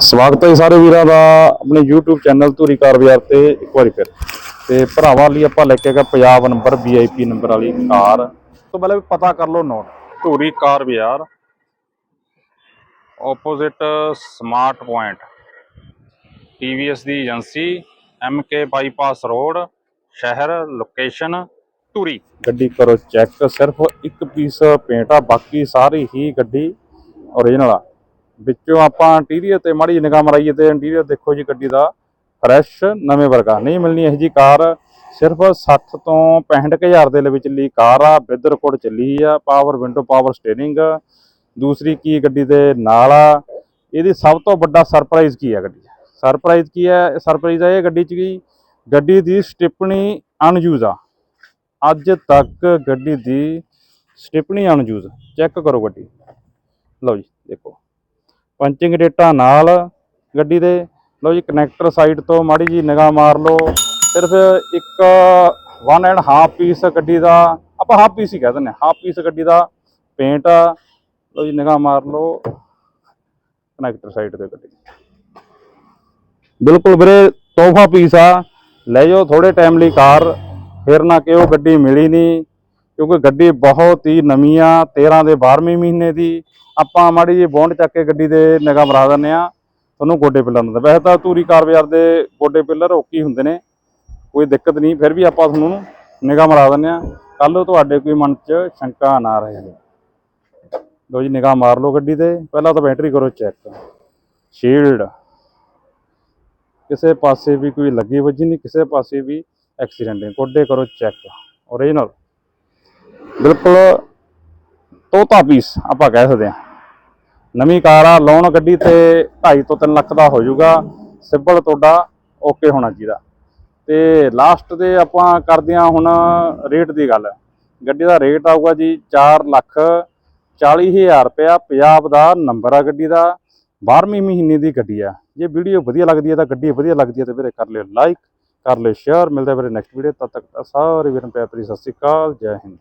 ਸਵਾਗਤ ਹੈ ਸਾਰੇ ਵੀਰਾਂ ਦਾ ਆਪਣੇ YouTube ਚੈਨਲ ਧੂਰੀ ਕਾਰ ਬਾਜ਼ਾਰ ਤੇ ਇੱਕ ਵਾਰੀ ਫਿਰ। ਤੇ ਭਰਾਵਾਂ ਲਈ ਆਪਾਂ ਲੈ ਕੇ ਆਏ ਪੰਜਾਬ ਨੰਬਰ VIP ਨੰਬਰ ਵਾਲੀ ਕਾਰ। ਤੋਂ ਪਹਿਲਾਂ ਵੀ ਪਤਾ ਕਰ ਲਓ ਨੋਟ। ਧੂਰੀ ਕਾਰ ਬਾਜ਼ਾਰ ਆਪੋਜ਼ਿਟ ਸਮਾਰਟ ਪੁਆਇੰਟ TVS ਦੀ ਏਜੰਸੀ MK ਬਾਈਪਾਸ ਰੋਡ ਸ਼ਹਿਰ ਲੋਕੇਸ਼ਨ ਧੂਰੀ। ਗੱਡੀ ਕਰੋ ਚੈੱਕ ਸਿਰਫ ਇੱਕ ਪੀਸ ਪੇਂਟ ਆ ਬਾਕੀ ਸਾਰੀ ਹੀ ਗੱਡੀ ਓਰੀਜਨਲ ਆ। ਵਿੱਚੋਂ ਆਪਾਂ ਇੰਟੀਰੀਅਰ ਤੇ ਮਾੜੀ ਜਿਹੀ ਨਿਗਾਹ ਮਰਾਈਏ ਤੇ ਇੰਟੀਰੀਅਰ ਦੇਖੋ ਜੀ ਗੱਡੀ ਦਾ ਫਰੈਸ਼ ਨਵੇਂ ਵਰਗਾ। ਨਹੀਂ ਮਿਲਣੀ ਇਹ ਜੀ ਕਾਰ। ਸਿਰਫ 60 ਤੋਂ 65000 ਦੇ ਵਿੱਚ ਲਈ ਕਾਰ ਆ। ਵਿਦ ਰਿਕਾਰਡ ਚੱਲੀ ਆ। ਪਾਵਰ ਵਿੰਡੋ ਪਾਵਰ ਸਟੀਅਰਿੰਗ ਦੂਸਰੀ ਕੀ ਗੱਡੀ ਦੇ ਨਾਲ ਆ। ਇਹਦੀ ਸਭ ਤੋਂ ਵੱਡਾ ਸਰਪ੍ਰਾਈਜ਼ ਕੀ ਆ ਗੱਡੀ ਸਰਪ੍ਰਾਈਜ਼ ਕੀ ਹੈ? ਸਰਪ੍ਰਾਈਜ਼ ਆ ਇਹ ਗੱਡੀ ਚ ਵੀ ਗੱਡੀ ਦੀ ਸਟਿਪਣੀ ਅਨਯੂਜ਼ ਆ। ਅੱਜ ਤੱਕ ਗੱਡੀ ਦੀ ਸਟਿਪਣੀ ਅਨਯੂਜ਼ ਚੈੱਕ ਕਰੋ ਗੱਡੀ। ਲਓ ਜੀ, ਦੇਖੋ। ਪੰਚਿੰਗ ਡੇਟਾ ਨਾਲ ਗੱਡੀ ਦੇ। ਲਓ ਜੀ ਕਨੈਕਟਰ ਸਾਈਡ ਤੋਂ ਮਾੜੀ ਜੀ ਨਿਗਾਹ ਮਾਰ ਲਓ। ਸਿਰਫ ਇੱਕ ਵਨ ਐਂਡ ਹਾਫ ਪੀਸ ਗੱਡੀ ਦਾ, ਆਪਾਂ ਹਾਫ ਪੀਸ ਹੀ ਕਹਿ ਦਿੰਦੇ ਹਾਫ ਪੀਸ ਗੱਡੀ ਦਾ ਪੇਂਟ ਆ। ਲਓ ਜੀ, ਨਿਗਾਹ ਮਾਰ ਲਓ ਕਨੈਕਟਰ ਸਾਈਡ ਤੇ ਗੱਡੀ। ਬਿਲਕੁਲ ਵੀਰੇ, ਤੋਹਫਾ ਪੀਸ ਆ। ਲੈ ਜਾਓ ਥੋੜੇ ਟਾਈਮ ਲਈ ਕਾਰ, ਫਿਰ ਨਾ ਕਿ ਉਹ ਗੱਡੀ ਮਿਲੀ ਨਹੀਂ। ਕਿਉਂਕਿ ਗੱਡੀ ਬਹੁਤ ਹੀ ਨਵੀਂ ਆ 13 ਦੇ 12ਵੇਂ ਮਹੀਨੇ ਦੀ। ਆਪਾਂ ਮਾੜੀ ਜੀ ਬੌਂਡ ਚੱਕ ਕੇ ਗੱਡੀ ਦੇ ਨਿਗਾਹ ਮਰਾ ਦਿੰਦੇ ਆ ਤੁਹਾਨੂੰ ਗੋਡੇ ਪਿੱਲਰ ਨੂੰ ਵੈਸੇ ਤਾਂ ਧੂਰੀ ਕਾਰ ਬਾਜ਼ਾਰ ਦੇ ਗੋਡੇ ਪਿੱਲਰ ਓਕੀ ਹੁੰਦੇ ਨੇ, ਕੋਈ ਦਿੱਕਤ ਨਹੀਂ, ਫਿਰ ਵੀ ਆਪਾਂ ਤੁਹਾਨੂੰ ਨਿਗਾਹ ਮਰਾ ਦਿੰਦੇ ਆ ਕੱਲ ਤੁਹਾਡੇ ਕੋਈ ਮਨ 'ਚ ਸ਼ੰਕਾ ਨਾ ਰਹੇ ਲੋ ਜੀ, ਨਿਗਾਹ ਮਾਰ ਲਓ ਗੱਡੀ ਤੇ। ਪਹਿਲਾਂ ਤਾਂ ਬੈਟਰੀ ਕਰੋ ਚੈੱਕ। ਸ਼ੀਲਡ। ਕਿਸੇ ਪਾਸੇ ਵੀ ਕੋਈ ਲੱਗੀ ਵੱਜੀ ਨਹੀਂ, ਕਿਸੇ ਪਾਸੇ ਵੀ ਐਕਸੀਡੈਂਟ ਨਹੀਂ। ਗੋਡੇ ਕਰੋ ਚੈੱਕ। ਓਰੀਜਨਲ ਬਿਲਕੁਲ ਤੋਤਾ ਪੀਸ ਆਪਾਂ ਕਹਿ ਸਕਦੇ ਹਾਂ। ਨਵੀਂ ਕਾਰ ਆ ਲੋਨ ਗੱਡੀ ਤੇ 2.5 ਤੋਂ 3 ਲੱਖ ਦਾ ਹੋ ਜਾਊਗਾ। ਸਿੱਬਲ ਤੁਹਾਡਾ ਓਕੇ ਹੋਣਾ ਚਾਹੀਦਾ। ਤੇ ਲਾਸਟ ਦੇ ਆਪਾਂ ਕਰਦੇ ਹਾਂ ਹੁਣ ਰੇਟ ਦੀ ਗੱਲ। ਗੱਡੀ ਦਾ ਰੇਟ ਆਊਗਾ ਜੀ 4 ਲੱਖ 40000 ਰੁਪਇਆ। ਪੰਜਾਬ ਦਾ ਨੰਬਰ ਆ ਗੱਡੀ ਦਾ। 12ਵੀਂ ਮਹੀਨੇ ਦੀ ਗੱਡੀ ਆ। ਜੇ ਵੀਡੀਓ ਵਧੀਆ ਲੱਗਦੀ ਹੈ ਤਾਂ ਗੱਡੀ ਵਧੀਆ ਲੱਗਦੀ ਹੈ ਤਾਂ ਵੀਰੇ ਕਰ ਲਿਓ ਲਾਈਕ ਕਰ ਲਿਓ ਸ਼ੇਅਰ ਮਿਲਦੇ ਵੀਰੇ ਨੈਕਸਟ ਵੀਡੀਓ ਤਦ ਤੱਕ ਤਾਂ ਸਾਰੇ ਵੀਰਾਂ ਪਿਆਰ ਭਰੀ ਸਤਿ ਸ਼੍ਰੀ ਅਕਾਲ। ਜੈ ਹਿੰਦ।